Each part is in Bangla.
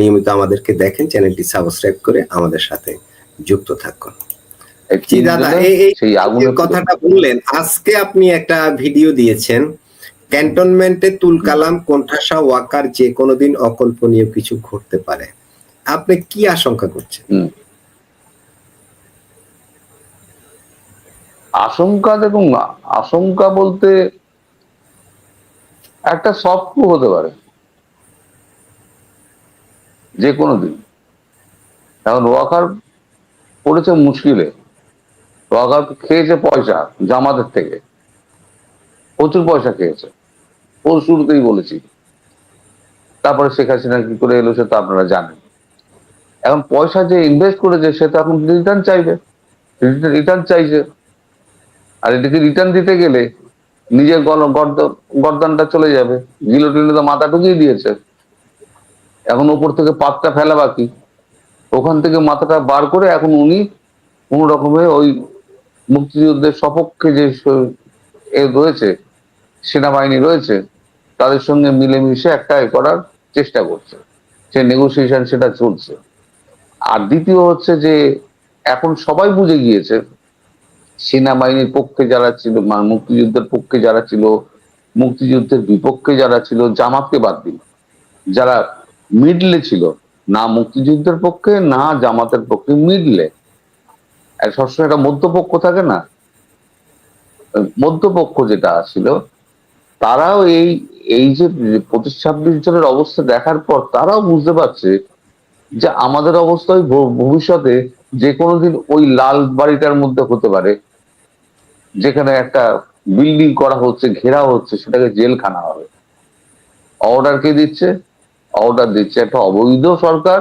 নিয়মিত আমাদেরকে দেখেন চ্যানেলটি সাবস্ক্রাইব করে আমাদের সাথে যুক্ত থাকুন। জি দাদা এই কথাটা বললেন আজকে আপনি একটা ভিডিও দিয়েছেন। ক্যান্টনমেন্টে তুলকালাম কোণঠাসা ওয়াকার যে কোনোদিন অকল্পনীয় কিছু ঘটতে পারে। আপনি কি আশঙ্কা করছেন? আশঙ্কা দেখুন আশঙ্কা বলতে একটা সফট হতে পারে। যে কোনো দিন। এখন ওয়াকার পড়েছে মুশকিলে। ওয়াকার খেয়েছে পয়সা জামাতের থেকে। প্রচুর পয়সা খেয়েছে। ও শুরুতেই বলেছি। তারপরে শেখ হাসিনা কি করে এলো সেটা আপনারা জানেন। এখন পয়সা যে ইনভেস্ট করেছে সে তো এখন রিটার্ন চাইবে। রিটার্ন চাইছে। আর এটাকে রিটার্ন দিতে গেলে নিজের গর্দানটা চলে যাবে। গিলোটিনে তো মাথা ঢুকিয়ে দিয়েছে। এখন ওপর থেকে পাতটা ফেলা বাকি। ওখান থেকে মাথাটা বার করে এখন উনি কোন রকমে ওই মুক্তিযুদ্ধের সপক্ষে যে রয়েছে, সেনাবাহিনী রয়েছে, তাদের সঙ্গে মিলেমিশে একটা করার চেষ্টা করছে। সে নেগোসিয়েশন সেটা চলছে। আর দ্বিতীয় হচ্ছে যে এখন সবাই বুঝে গিয়েছে, সেনাবাহিনীর পক্ষে যারা ছিল মানে মুক্তিযুদ্ধের পক্ষে যারা ছিল, মুক্তিযুদ্ধের বিপক্ষে যারা ছিল, জামাতকে বাদ দিন যারা মিডলে ছিল। না মুক্তিযুদ্ধের পক্ষে, না জামাতের পক্ষে, মিডলে। সবসময় একটা মধ্যপক্ষ থাকে না? মধ্যপক্ষ যেটা ছিল, তারাও এই এই যে পঁচিশ ছাব্বিশ জনের অবস্থা দেখার পর তারাও বুঝতে পারছে যে আমাদের অবস্থা ভবিষ্যতে যে কোনো দিন ওই লাল বাড়িটার মধ্যে হতে পারে। যেখানে একটা বিল্ডিং করা হচ্ছে ঘেরা হচ্ছে, সেটাকে জেলখানা হবে। অর্ডার কে দিচ্ছে? অর্ডার দিচ্ছে একটা অবৈধ সরকার,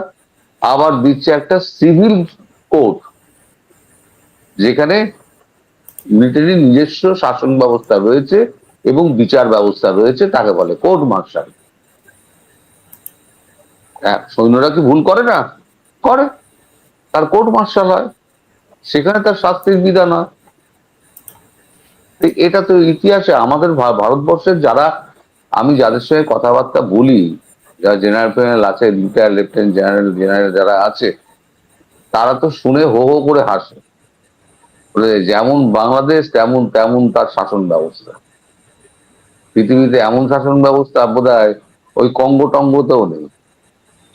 আবার দিচ্ছে একটা সিভিল কোর্ট যেখানে মিলিটারি নিজস্ব শাসন ব্যবস্থা রয়েছে এবং বিচার ব্যবস্থা রয়েছে, তাকে বলে কোর্ট মার্শাল হ্যাঁ সৈন্যরা কি ভুল করে না? করে। তার কোর্ট মার্শাল হয়। সেখানে তার শাস্তির বিধান হয়। এটা তো ইতিহাসে আমাদের ভারতবর্ষের যারা, আমি যাদের সঙ্গে কথাবার্তা বলি যারা জেনারেল প্যানেল আছে রিটায়ার লেফটেন্যান্ট জেনারেল জেনারেল যারা আছে, তারা তো শুনে হো হো করে হাসে। যেমন বাংলাদেশ, তেমন তেমন তার শাসন ব্যবস্থা। পৃথিবীতে এমন শাসন ব্যবস্থা বোধ ওই কঙ্গ টঙ্গতেও নেই।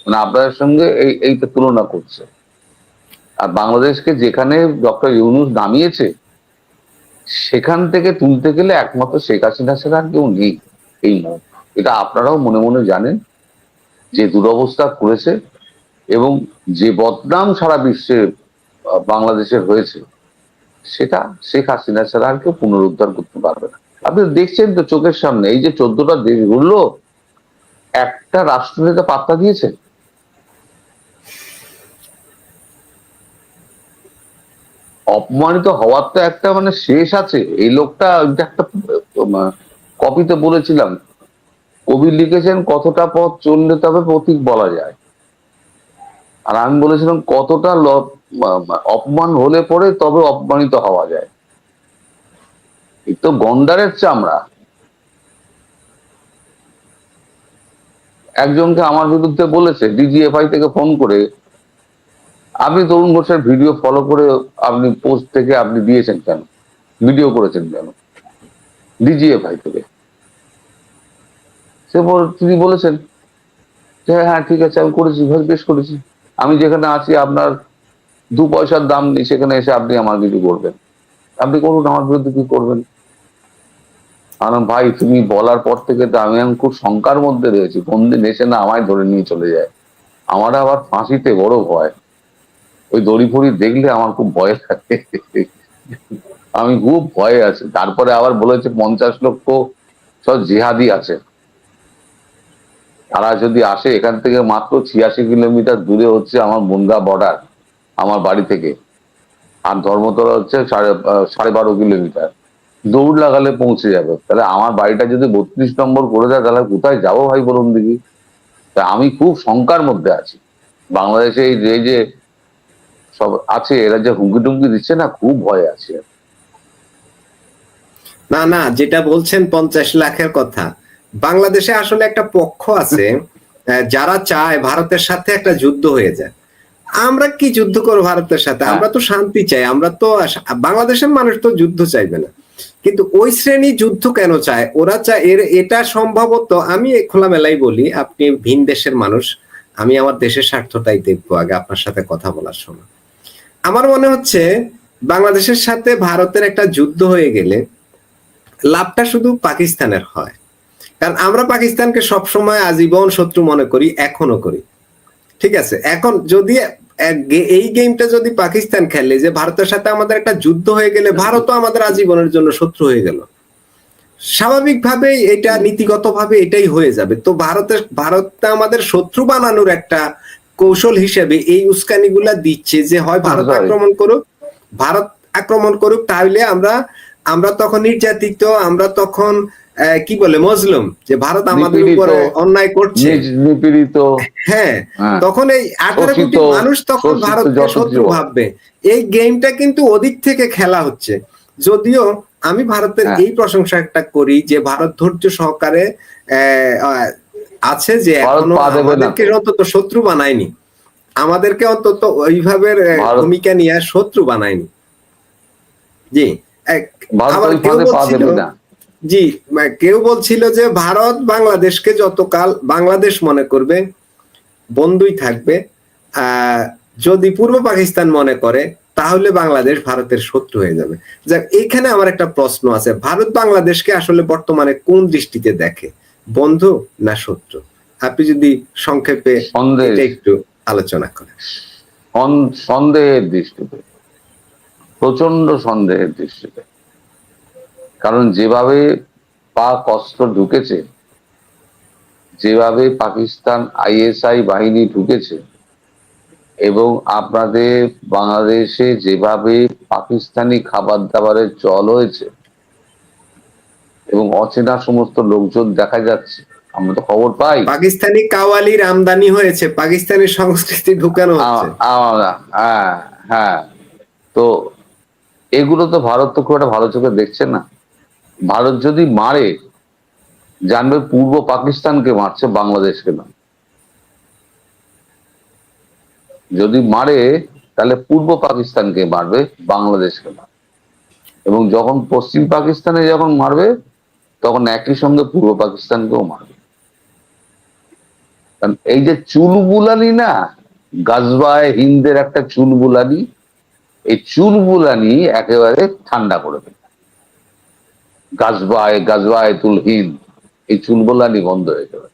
মানে আপনাদের সঙ্গে এই, এইটা তুলনা করছে। আর বাংলাদেশকে যেখানে ডক্টর ইউনুস নামিয়েছে, সেখান থেকে তুলতে গেলে একমাত্র শেখ হাসিনা আর কেউ নেই এই মুহূর্তে। এটা আপনারাও মনে মনে জানেন। যে দুরবস্থা করেছে এবং যে বদনাম সারা বিশ্বে বাংলাদেশের হয়েছে, সেটা শেখ হাসিনা ছাড়া আর কেউ পুনরুদ্ধার করতে পারবে না। আপনি দেখছেন তো চোখের সামনে, এই যে চোদ্দটা দেশ ঘুরলো, একটা রাষ্ট্রনেতা পাত্তা দিয়েছে? অপমানিত হওয়ার তো একটা মানে শেষ আছে। এই লোকটা একটা কপিতে বলেছিলাম কবি লিখেছেন, কতটা পথ চললে তবে প্রতীক বলা যায়? আর আমি বলেছিলাম, কতটা অপমান হলে পরে তবে অপমানিত হওয়া যায়। তো গন্ডারের চামড়া। একজনকে আমার বিরুদ্ধে বলেছে, ডিজিএফআই থেকে ফোন করে, আপনি তরুণ ঘোষের ভিডিও ফলো করে আপনি পোস্ট থেকে আপনি দিয়েছেন কেন? ভিডিও করেছেন কেন? ডিজিএফআই থেকে। সে তিনি বলেছেন যে হ্যাঁ ঠিক আছে, আমি করেছি বেশ করেছি। আমি যেখানে আছি, আপনার দু পয়সার দাম নেই, সেখানে এসে আপনি আমার কিছু করবেন। আপনি করুন, আমার বিরুদ্ধে কি করবেন? কারণ ভাই, তুমি বলার পর থেকে তো আমি এখন খুব শঙ্কার মধ্যে রয়েছি। কোন দিন এসে না আমায় ধরে নিয়ে চলে যায়। আমার আবার ফাঁসিতে বড় ভয়। ওই দড়ি ফড়ি দেখলে আমার খুব ভয় লাগে। আমি খুব ভয়ে আছি। তারপরে আবার বলেছে, পঞ্চাশ লক্ষ সব জিহাদি আছে। তারা যদি আসে, এখান থেকে মাত্র ছিয়াশি কিলোমিটার দূরে হচ্ছে আমার বনগা বর্ডার আমার বাড়ি থেকে। আর ধর্মতলা হচ্ছে সাড়ে সাড়ে বারো কিলোমিটার। দৌড় লাগালে পৌঁছে যাবে। তাহলে আমার বাড়িটা যদি বত্রিশ নম্বর করে দেয়, তাহলে কোথায় যাব ভাই বলুন দেখি? তা আমি খুব শঙ্কার মধ্যে আছি। বাংলাদেশে এই যে- যে সব আছে, এরা যে হুমকি টুমকি দিচ্ছে না, খুব ভয় আছে না না, যেটা বলছেন পঞ্চাশ লাখের কথা। বাংলাদেশে আসলে একটা পক্ষ আছে যারা চায় ভারতের সাথে একটা যুদ্ধ হয়ে যায়। আমরা কি যুদ্ধ করব ভারতের সাথে? হ্যাঁ। আমরা তো শান্তি চাই আমরা তো বাংলাদেশের মানুষ তো যুদ্ধ চাইবে না। কিন্তু ওই শ্রেণি যুদ্ধ কেন চায়? ওরা চায় এর এটা সম্ভবত আমি খোলামেলাই বলি আপনি ভিন দেশের মানুষ আমি আমার দেশের স্বার্থটাই দেখব আগে আপনার সাথে কথা বলার সময়। আমার মনে হচ্ছে বাংলাদেশের সাথে ভারতের একটা যুদ্ধ হয়ে গেলে লাভটা শুধু পাকিস্তানের হয়। কারণ আমরা পাকিস্তানকে সবসময় আজীবন শত্রু মনে করি এখনও করি। ঠিক আছে? এখন যদি এই গেমটা যদি পাকিস্তান খেলে যে ভারতের সাথে আমাদের একটা যুদ্ধ হয়ে গেলে ভারতও আমাদের আজীবনের জন্য শত্রু হয়ে গেল। স্বাভাবিকভাবেই এটা নীতিগতভাবে এটাই হয়ে যাবে। তো ভারতের ভারতটা আমাদের শত্রু বানানোর একটা কৌশল হিসেবে এই উস্কানিগুলা দিচ্ছে যে হয় ভারত আক্রমণ করুক ভারত আক্রমণ করুক তাহলে আমরা আমরা তখন নির্যাতিত আমরা তখন আহ, কি বলে মজলুম যে ভারত আমাদের উপরে অন্যায় করছে। নিপীড়িত। হ্যাঁ হ্যাঁ। তখন এই আঠারো কোটি মানুষ তখন ভারতকে শত্রু ভাববে। এই গেমটা কিন্তু ওদিক থেকে খেলা হচ্ছে। যদিও আমি ভারতের হ্যাঁ। এই প্রশংসাটা করি যে ভারত ধৈর্য সহকারে আছে যে ভারত এখনও আমাদেরকে অন্তত শত্রু বানায়নি। আমাদেরকে অন্তত ওইভাবে ভূমিকা নিয়ে শত্রু বানায়নি। জি এক- ভারত আবার কেউ বলছিল জি কেউ বলছিল যে ভারত বাংলাদেশকে যতকাল বাংলাদেশ মনে করবে বন্ধুই থাকবে যদি পূর্ব পাকিস্তান মনে করে তাহলে বাংলাদেশ ভারতের শত্রু হয়ে যাবে। যাক এইখানে আমার একটা প্রশ্ন আছে। ভারত বাংলাদেশকে আসলে বর্তমানে কোন দৃষ্টিতে দেখে? বন্ধু না শত্রু? আপনি যদি সংক্ষেপে একটু আলোচনা করেন। সন- সন্দেহের দৃষ্টিতে প্রচণ্ড সন্দেহের দৃষ্টিতে। কারণ যেভাবে পাক অস্ত্র ঢুকেছে যেভাবে পাকিস্তান আইএসআই বাহিনী ঢুকেছে এবং আপনাদের বাংলাদেশে যেভাবে পাকিস্তানি খাবার দাবারের চল হয়েছে এবং অচেনা সমস্ত লোকজন দেখা যাচ্ছে আমরা তো খবর পাই। পাকিস্তানি কাওয়ালির আমদানি হয়েছে পাকিস্তানি সংস্কৃতি ঢুকানো হ্যাঁ হ্যাঁ তো এগুলো তো ভারত তো খুব একটা ভালো চোখে দেখছে না। ভারত যদি মারে, জানবে পূর্ব পাকিস্তানকে মারছে, বাংলাদেশকে না। যদি মারে, তাহলে পূর্ব পাকিস্তানকে মারবে, বাংলাদেশকে না। এবং যখন পশ্চিম পাকিস্তানে যখন মারবে, তখন একই সঙ্গে পূর্ব পাকিস্তানকেও মারবে। কারণ এই যে চুলবুলানি না, গাজবায় হিন্দের একটা চুলবুলানি, এই চুলবুলানি একেবারে ঠান্ডা করে দেবে। গাজবায় গাজবায় তুল হিন্দ এই চুলবোলানি বন্ধ হয়ে যাবে